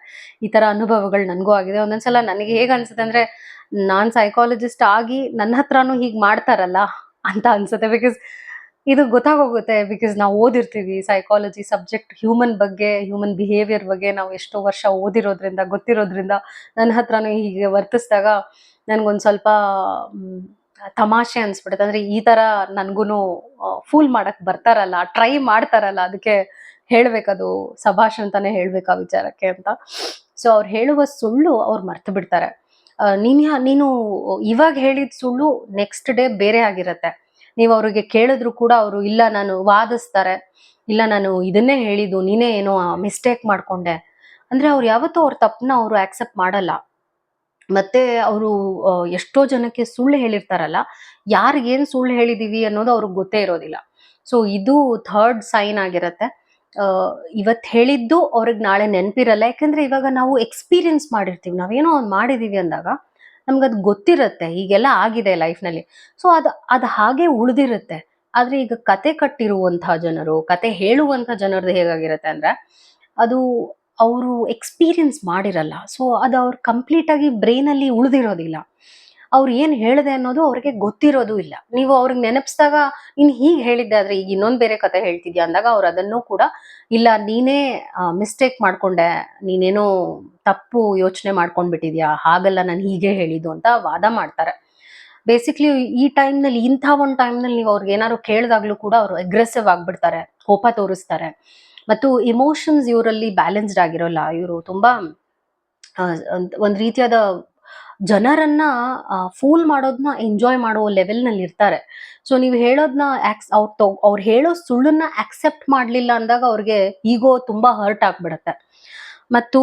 S1: ಈ ತರ ಅನುಭವಗಳು ನನಗೂ ಆಗಿದೆ. ಒಂದೊಂದ್ಸಲ ನನಗೆ ಹೇಗೆ ಅನ್ಸುತ್ತೆ ಅಂದ್ರೆ, ನಾನ್ ಸೈಕಾಲಜಿಸ್ಟ್ ಆಗಿ ನನ್ನ ಹತ್ರನೂ ಹೀಗೆ ಮಾಡ್ತಾರಲ್ಲ ಅಂತ ಅನ್ಸುತ್ತೆ ಬಿಕಾಸ್ ಇದು ಗೊತ್ತಾಗೋಗುತ್ತೆ ಬಿಕಾಸ್ ನಾವು ಓದಿರ್ತೀವಿ ಸೈಕಾಲಜಿ ಸಬ್ಜೆಕ್ಟ್ ಹ್ಯೂಮನ್ ಬಗ್ಗೆ ಹ್ಯೂಮನ್ ಬಿಹೇವಿಯರ್ ಬಗ್ಗೆ ನಾವು ಎಷ್ಟೋ ವರ್ಷ ಓದಿರೋದ್ರಿಂದ, ಗೊತ್ತಿರೋದ್ರಿಂದ ನನ್ನ ಹತ್ರನೂ ಹೀಗೆ ವರ್ತಿಸಿದಾಗ ನನಗೊಂದು ಸ್ವಲ್ಪ ತಮಾಷೆ ಅನ್ಸ್ಬಿಡುತ್ತೆ. ಅಂದ್ರೆ ಈ ತರ ನನಗೂ ಫೂಲ್ ಮಾಡಕ್ ಬರ್ತಾರಲ್ಲ ಟ್ರೈ ಮಾಡ್ತಾರಲ್ಲ, ಅದಕ್ಕೆ ಹೇಳ್ಬೇಕದು ಸಭಾಷ್ ಅಂತಾನೆ ಹೇಳ್ಬೇಕು ಆ ವಿಚಾರಕ್ಕೆ ಅಂತ. ಸೊ ಅವ್ರು ಹೇಳುವ ಸುಳ್ಳು ಅವ್ರು ಮರ್ತು ಬಿಡ್ತಾರೆ. ನೀನು ನೀನು ಇವಾಗ ಹೇಳಿದ ಸುಳ್ಳು ನೆಕ್ಸ್ಟ್ ಡೇ ಬೇರೆ ಆಗಿರತ್ತೆ. ನೀವು ಅವ್ರಿಗೆ ಕೇಳಿದ್ರು ಕೂಡ ಅವರು, ಇಲ್ಲ, ನಾನು ವಾದಿಸ್ತಾರೆ. ಇಲ್ಲ, ನಾನು ಇದನ್ನೇ ಹೇಳಿದ್ದು, ನೀನೇ ಏನೋ ಮಿಸ್ಟೇಕ್ ಮಾಡ್ಕೊಂಡೆ. ಅಂದ್ರೆ ಅವ್ರು ಯಾವತ್ತೂ ಅವ್ರ ತಪ್ಪನ್ನ ಅವರು ಆಕ್ಸೆಪ್ಟ್ ಮಾಡಲ್ಲ. ಮತ್ತೆ ಅವರು ಎಷ್ಟೋ ಜನಕ್ಕೆ ಸುಳ್ಳು ಹೇಳಿರ್ತಾರಲ್ಲ, ಯಾರಿಗೇನು ಸುಳ್ಳು ಹೇಳಿದೀವಿ ಅನ್ನೋದು ಅವ್ರಿಗೆ ಗೊತ್ತೇ ಇರೋದಿಲ್ಲ. ಸೊ ಇದು ಥರ್ಡ್ ಸೈನ್ ಆಗಿರತ್ತೆ. ಇವತ್ತು ಹೇಳಿದ್ದು ಅವ್ರಿಗೆ ನಾಳೆ ನೆನಪಿರಲ್ಲ. ಯಾಕಂದ್ರೆ ಇವಾಗ ನಾವು ಎಕ್ಸ್ಪೀರಿಯನ್ಸ್ ಮಾಡಿರ್ತೀವಿ. ನಾವೇನೋ ಒಂದು ಮಾಡಿದೀವಿ ಅಂದಾಗ ನಮ್ಗದು ಗೊತ್ತಿರುತ್ತೆ ಹೀಗೆಲ್ಲ ಆಗಿದೆ ಲೈಫ್ನಲ್ಲಿ. ಸೊ ಅದು ಅದು ಹಾಗೆ ಉಳಿದಿರುತ್ತೆ. ಆದರೆ ಈಗ ಕತೆ ಕಟ್ಟಿರುವಂತಹ ಜನರು, ಕತೆ ಹೇಳುವಂತ ಜನರದ್ದು ಹೇಗಾಗಿರುತ್ತೆ ಅಂದ್ರೆ, ಅದು ಅವರು ಎಕ್ಸ್ಪೀರಿಯನ್ಸ್ ಮಾಡಿರಲ್ಲ. ಸೊ ಅದು ಅವ್ರು ಕಂಪ್ಲೀಟಾಗಿ ಬ್ರೈನಲ್ಲಿ ಉಳಿದಿರೋದಿಲ್ಲ. ಅವ್ರು ಏನ್ ಹೇಳಿದೆ ಅನ್ನೋದು ಅವ್ರಿಗೆ ಗೊತ್ತಿರೋದು ಇಲ್ಲ. ನೀವು ಅವ್ರಿಗೆ ನೆನಪಿಸಿದಾಗ ನೀನ್ ಹೀಗೆ ಹೇಳಿದ್ದೆ ಆದ್ರೆ ಈಗ ಇನ್ನೊಂದ್ ಬೇರೆ ಕತೆ ಹೇಳ್ತಿದ್ಯಾ ಅಂದಾಗ ಅವ್ರು ಅದನ್ನು ಕೂಡ, ಇಲ್ಲ, ನೀನೇ ಮಿಸ್ಟೇಕ್ ಮಾಡ್ಕೊಂಡೆ, ನೀನೇನೋ ತಪ್ಪು ಯೋಚನೆ ಮಾಡ್ಕೊಂಡ್ಬಿಟ್ಟಿದ್ಯಾ, ಹಾಗಲ್ಲ ನಾನು ಹೀಗೆ ಹೇಳಿದ್ದು ಅಂತ ವಾದ ಮಾಡ್ತಾರೆ. ಬೇಸಿಕ್ಲಿ ಈ ಟೈಮ್ನಲ್ಲಿ, ಇಂಥ ಒಂದು ಟೈಮ್ನಲ್ಲಿ ನೀವು ಅವ್ರಿಗೆ ಏನಾದ್ರು ಕೇಳಿದಾಗ್ಲೂ ಕೂಡ ಅವರು ಅಗ್ರೆಸಿವ್ ಆಗಿಬಿಡ್ತಾರೆ, ಕೋಪ ತೋರಿಸ್ತಾರೆ. ಮತ್ತು ಇಮೋಷನ್ಸ್ ಇವರಲ್ಲಿ ಬ್ಯಾಲೆನ್ಸ್ಡ್ ಆಗಿರೋಲ್ಲ, ಇವರು ತುಂಬಾ ಒಂದ್ ರೀತಿಯಾದ ಜನರನ್ನ ಫೂಲ್ ಮಾಡೋದನ್ನ ಎಂಜಾಯ್ ಮಾಡೋ ಲೆವೆಲ್ನಲ್ಲಿ ಇರ್ತಾರೆ. ಸೊ ನೀವು ಹೇಳೋದನ್ನ ಆಕ್ಸ್ ಅವ್ರು ತೊ, ಅವ್ರು ಹೇಳೋ ಸುಳ್ಳನ್ನ ಆಕ್ಸೆಪ್ಟ್ ಮಾಡಲಿಲ್ಲ ಅಂದಾಗ ಅವ್ರಿಗೆ ಈಗೋ ತುಂಬಾ ಹರ್ಟ್ ಆಗ್ಬಿಡತ್ತೆ. ಮತ್ತು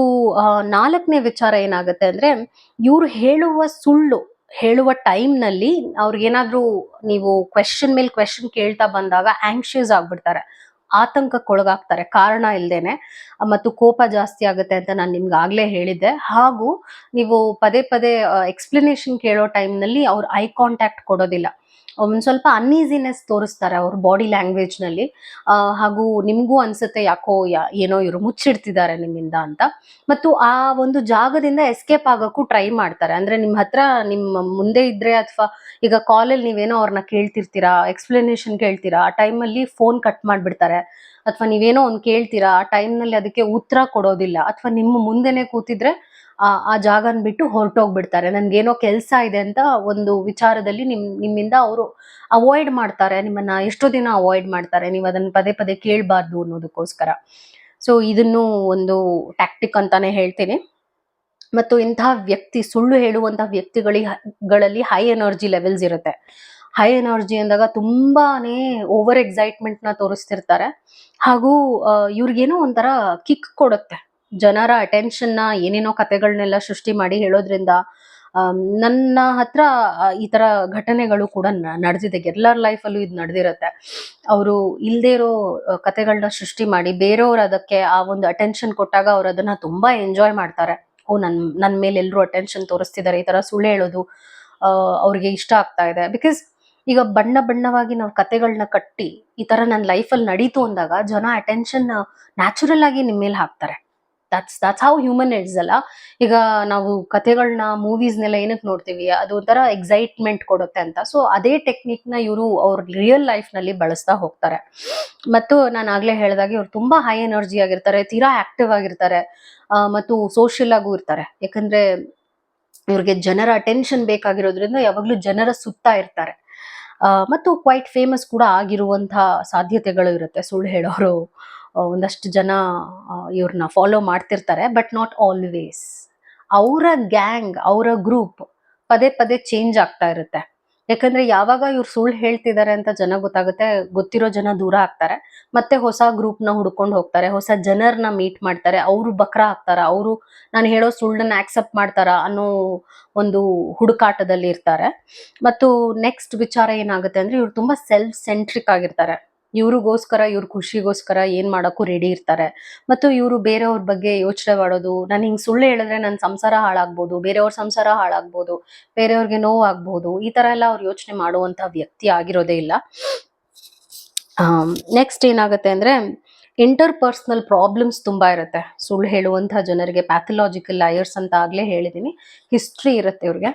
S1: ನಾಲ್ಕನೇ ವಿಚಾರ ಏನಾಗುತ್ತೆ ಅಂದ್ರೆ, ಇವ್ರು ಹೇಳುವ ಸುಳ್ಳು, ಹೇಳುವ ಟೈಮ್ನಲ್ಲಿ ಅವ್ರಿಗೇನಾದ್ರೂ ನೀವು ಕ್ವೆಶನ್ ಮೇಲೆ ಕ್ವೆಶನ್ ಕೇಳ್ತಾ ಬಂದಾಗ ಆಂಕ್ಷಿಯಸ್ ಆಗ್ಬಿಡ್ತಾರೆ. ಆತಂಕಕ್ಕೊಳಗಾಗ್ತಾರೆ. ಕಾರಣ ಇಲ್ಲದೇನೆ ಮತ್ತು ಕೋಪ ಜಾಸ್ತಿ ಆಗುತ್ತೆ ಅಂತ ನಾನು ನಿಮ್ಗೆ ಆಗ್ಲೇ ಹೇಳಿದ್ದೆ. ಹಾಗೂ ನೀವು ಪದೇ ಪದೇ ಎಕ್ಸ್ಪ್ಲನೇಷನ್ ಕೇಳೋ ಟೈಮ್ನಲ್ಲಿ ಅವ್ರು ಐ ಕಾಂಟ್ಯಾಕ್ಟ್ ಕೊಡೋದಿಲ್ಲ. ಒಂದ್ ಸ್ವಲ್ಪ ಅನ್ಈಸಿನೆಸ್ ತೋರಿಸ್ತಾರೆ ಅವ್ರ ಬಾಡಿ ಲ್ಯಾಂಗ್ವೇಜ್ನಲ್ಲಿ. ಆ, ಹಾಗೂ ನಿಮಗೂ ಅನ್ಸುತ್ತೆ ಯಾಕೋ ಏನೋ ಇವರು ಮುಚ್ಚಿಡ್ತಿದ್ದಾರೆ ನಿಮ್ಮಿಂದ ಅಂತ. ಮತ್ತು ಆ ಒಂದು ಜಾಗದಿಂದ ಎಸ್ಕೇಪ್ ಆಗೋಕ್ಕೂ ಟ್ರೈ ಮಾಡ್ತಾರೆ. ಅಂದ್ರೆ ನಿಮ್ಮ ಹತ್ರ ನಿಮ್ಮ ಮುಂದೆ ಇದ್ರೆ ಅಥವಾ ಈಗ ಕಾಲಲ್ಲಿ ನೀವೇನೋ ಅವ್ರನ್ನ ಕೇಳ್ತಿರ್ತೀರಾ ಎಕ್ಸ್ಪ್ಲನೇಷನ್ ಕೇಳ್ತೀರಾ ಆ ಟೈಮಲ್ಲಿ ಫೋನ್ ಕಟ್ ಮಾಡಿಬಿಡ್ತಾರೆ. ಅಥವಾ ನೀವೇನೋ ಒಂದು ಕೇಳ್ತೀರಾ ಆ ಟೈಮ್ನಲ್ಲಿ ಅದಕ್ಕೆ ಉತ್ತರ ಕೊಡೋದಿಲ್ಲ. ಅಥವಾ ನಿಮ್ಮ ಮುಂದೆನೆ ಕೂತಿದ್ರೆ ಆ ಜಾಗನ ಬಿಟ್ಟು ಹೊರಟೋಗ್ಬಿಡ್ತಾರೆ. ನನ್ಗೇನೋ ಕೆಲಸ ಇದೆ ಅಂತ ಒಂದು ವಿಚಾರದಲ್ಲಿ ನಿಮ್, ನಿಮ್ಮಿಂದ ಅವರು ಅವಾಯ್ಡ್ ಮಾಡ್ತಾರೆ. ನಿಮ್ಮನ್ನ ಎಷ್ಟೋ ದಿನ ಅವಾಯ್ಡ್ ಮಾಡ್ತಾರೆ. ನೀವು ಅದನ್ನ ಪದೇ ಪದೇ ಕೇಳಬಾರ್ದು ಅನ್ನೋದಕ್ಕೋಸ್ಕರ. ಸೊ ಇದನ್ನು ಒಂದು ಟ್ಯಾಕ್ಟಿಕ್ ಅಂತಾನೆ ಹೇಳ್ತೀನಿ. ಮತ್ತು ಇಂತಹ ವ್ಯಕ್ತಿ, ಸುಳ್ಳು ಹೇಳುವಂತಹ ವ್ಯಕ್ತಿಗಳಿಗಳಲ್ಲಿ ಹೈ ಎನರ್ಜಿ ಲೆವೆಲ್ಸ್ ಇರುತ್ತೆ. ಹೈ ಎನರ್ಜಿ ಅಂದಾಗ ತುಂಬಾನೇ ಓವರ್ ಎಕ್ಸೈಟ್ಮೆಂಟ್ನ ತೋರಿಸ್ತಿರ್ತಾರೆ. ಹಾಗೂ ಇವ್ರಿಗೇನೋ ಒಂಥರ ಕಿಕ್ ಕೊಡುತ್ತೆ. ಜನರ ಅಟೆನ್ಷನ್ನ ಏನೇನೋ ಕತೆಗಳನ್ನೆಲ್ಲ ಸೃಷ್ಟಿ ಮಾಡಿ ಹೇಳೋದ್ರಿಂದ ನನ್ನ ಹತ್ರ ಈ ತರ ಘಟನೆಗಳು ಕೂಡ ನಡೆದಿದೆ. ಎಲ್ಲರ ಲೈಫಲ್ಲೂ ಇದು ನಡೆದಿರುತ್ತೆ. ಅವರು ಇಲ್ಲದೇ ಇರೋ ಕತೆಗಳನ್ನ ಸೃಷ್ಟಿ ಮಾಡಿ ಬೇರೆಯವ್ರು ಅದಕ್ಕೆ ಆ ಒಂದು ಅಟೆನ್ಷನ್ ಕೊಟ್ಟಾಗ ಅವ್ರು ಅದನ್ನ ತುಂಬಾ ಎಂಜಾಯ್ ಮಾಡ್ತಾರೆ. ಓ ನನ್ನ ನನ್ ಮೇಲೆ ಎಲ್ಲರೂ ಅಟೆನ್ಷನ್ ತೋರಿಸ್ತಿದ್ದಾರೆ ಈ ತರ ಸುಳ್ಳು ಹೇಳೋದು ಅವ್ರಿಗೆ ಇಷ್ಟ ಆಗ್ತಾ ಇದೆ. ಬಿಕಾಸ್ ಈಗ ಬಣ್ಣ ಬಣ್ಣವಾಗಿ ನಾವು ಕತೆಗಳನ್ನ ಕಟ್ಟಿ ಈ ತರ ನನ್ನ ಲೈಫಲ್ಲಿ ನಡೀತು ಅಂದಾಗ ಜನ ಅಟೆನ್ಷನ್ ನ್ಯಾಚುರಲ್ ಆಗಿ ನಿಮ್ಮ ಮೇಲೆ ಹಾಕ್ತಾರೆ. That's that's how human it's ಅಲ್ಲ. ಈಗ ನಾವು ಕಥೆಗಳನ್ನ ಮೂವೀಸ್ನೆಲ್ಲ ಏನಕ್ಕೆ ನೋಡ್ತೀವಿ, ಅದು ಒಂಥರ ಎಕ್ಸೈಟ್ಮೆಂಟ್ ಕೊಡುತ್ತೆ ಅಂತ. ಸೊ ಅದೇ ಟೆಕ್ನಿಕ್ನ ಇವರು ಅವ್ರ ರಿಯಲ್ ಲೈಫ್ನಲ್ಲಿ ಬಳಸ್ತಾ ಹೋಗ್ತಾರೆ. ಮತ್ತು ನಾನು ಆಗ್ಲೇ ಹೇಳಿದಾಗ ಇವ್ರು ತುಂಬಾ ಹೈ ಎನರ್ಜಿ ಆಗಿರ್ತಾರೆ, ತೀರಾ ಆಕ್ಟಿವ್ ಆಗಿರ್ತಾರೆ ಮತ್ತು ಸೋಷಿಯಲ್ ಆಗು ಇರ್ತಾರೆ. ಯಾಕಂದ್ರೆ ಇವ್ರಿಗೆ ಜನರ ಅಟೆನ್ಷನ್ ಬೇಕಾಗಿರೋದ್ರಿಂದ ಯಾವಾಗ್ಲೂ ಜನರ ಸುತ್ತ ಇರ್ತಾರೆ. ಮತ್ತು ಕ್ವೈಟ್ ಫೇಮಸ್ ಕೂಡ ಆಗಿರುವಂತಹ ಸಾಧ್ಯತೆಗಳು ಇರುತ್ತೆ, ಸುಳ್ಳು ಹೇಳೋರು. ಒಂದಷ್ಟು ಜನ ಇವ್ರನ್ನ ಫಾಲೋ ಮಾಡ್ತಿರ್ತಾರೆ ಬಟ್ ನಾಟ್ ಆಲ್ವೇಸ್ ಅವರ ಗ್ಯಾಂಗ್ ಅವರ ಗ್ರೂಪ್ ಪದೇ ಪದೇ ಚೇಂಜ್ ಆಗ್ತಾ ಇರುತ್ತೆ. ಯಾಕಂದ್ರೆ ಯಾವಾಗ ಇವ್ರು ಸುಳ್ಳು ಹೇಳ್ತಿದ್ದಾರೆ ಅಂತ ಜನ ಗೊತ್ತಾಗುತ್ತೆ, ಗೊತ್ತಿರೋ ಜನ ದೂರ ಆಗ್ತಾರೆ, ಮತ್ತೆ ಹೊಸ ಗ್ರೂಪ್ನ ಹುಡ್ಕೊಂಡು ಹೋಗ್ತಾರೆ, ಹೊಸ ಜನರನ್ನ ಮೀಟ್ ಮಾಡ್ತಾರೆ, ಅವರು ಬಕ್ರ ಆಗ್ತಾರ, ಅವರು ನಾನು ಹೇಳೋ ಸುಳ್ಳನ್ನ ಆಕ್ಸೆಪ್ಟ್ ಮಾಡ್ತಾರ ಅನ್ನೋ ಒಂದು ಹುಡುಕಾಟದಲ್ಲಿ ಇರ್ತಾರೆ. ಮತ್ತು ನೆಕ್ಸ್ಟ್ ವಿಚಾರ ಏನಾಗುತ್ತೆ ಅಂದ್ರೆ ಇವ್ರು ತುಂಬಾ ಸೆಲ್ಫ್ ಸೆಂಟ್ರಿಕ್ ಆಗಿರ್ತಾರೆ. ಇವ್ರಿಗೋಸ್ಕರ, ಇವ್ರ ಖುಷಿಗೋಸ್ಕರ ಏನ್ ಮಾಡಕ್ಕೂ ರೆಡಿ ಇರ್ತಾರೆ. ಮತ್ತು ಇವರು ಬೇರೆಯವ್ರ ಬಗ್ಗೆ ಯೋಚನೆ ಮಾಡೋದು, ನಾನು ಹಿಂಗ್ ಸುಳ್ಳು ಹೇಳಿದ್ರೆ ನನ್ನ ಸಂಸಾರ ಹಾಳಾಗ್ಬೋದು, ಬೇರೆಯವ್ರ ಸಂಸಾರ ಹಾಳಾಗ್ಬೋದು, ಬೇರೆಯವ್ರಿಗೆ ನೋವು ಆಗ್ಬೋದು ಈ ತರ ಎಲ್ಲ ಅವ್ರು ಯೋಚನೆ ಮಾಡುವಂತ ವ್ಯಕ್ತಿ ಆಗಿರೋದೇ ಇಲ್ಲ. ನೆಕ್ಸ್ಟ್ ಏನಾಗುತ್ತೆ ಅಂದ್ರೆ ಇಂಟರ್ ಪರ್ಸ್ನಲ್ ಪ್ರಾಬ್ಲಮ್ಸ್ ತುಂಬಾ ಇರುತ್ತೆ. ಸುಳ್ಳು ಹೇಳುವಂತಹ ಜನರಿಗೆ ಪ್ಯಾಥಲಾಜಿಕಲ್ ಲಯರ್ಸ್ ಅಂತ ಆಗ್ಲೇ ಹೇಳಿದೀನಿ. ಹಿಸ್ಟ್ರಿ ಇರುತ್ತೆ ಇವ್ರಿಗೆ.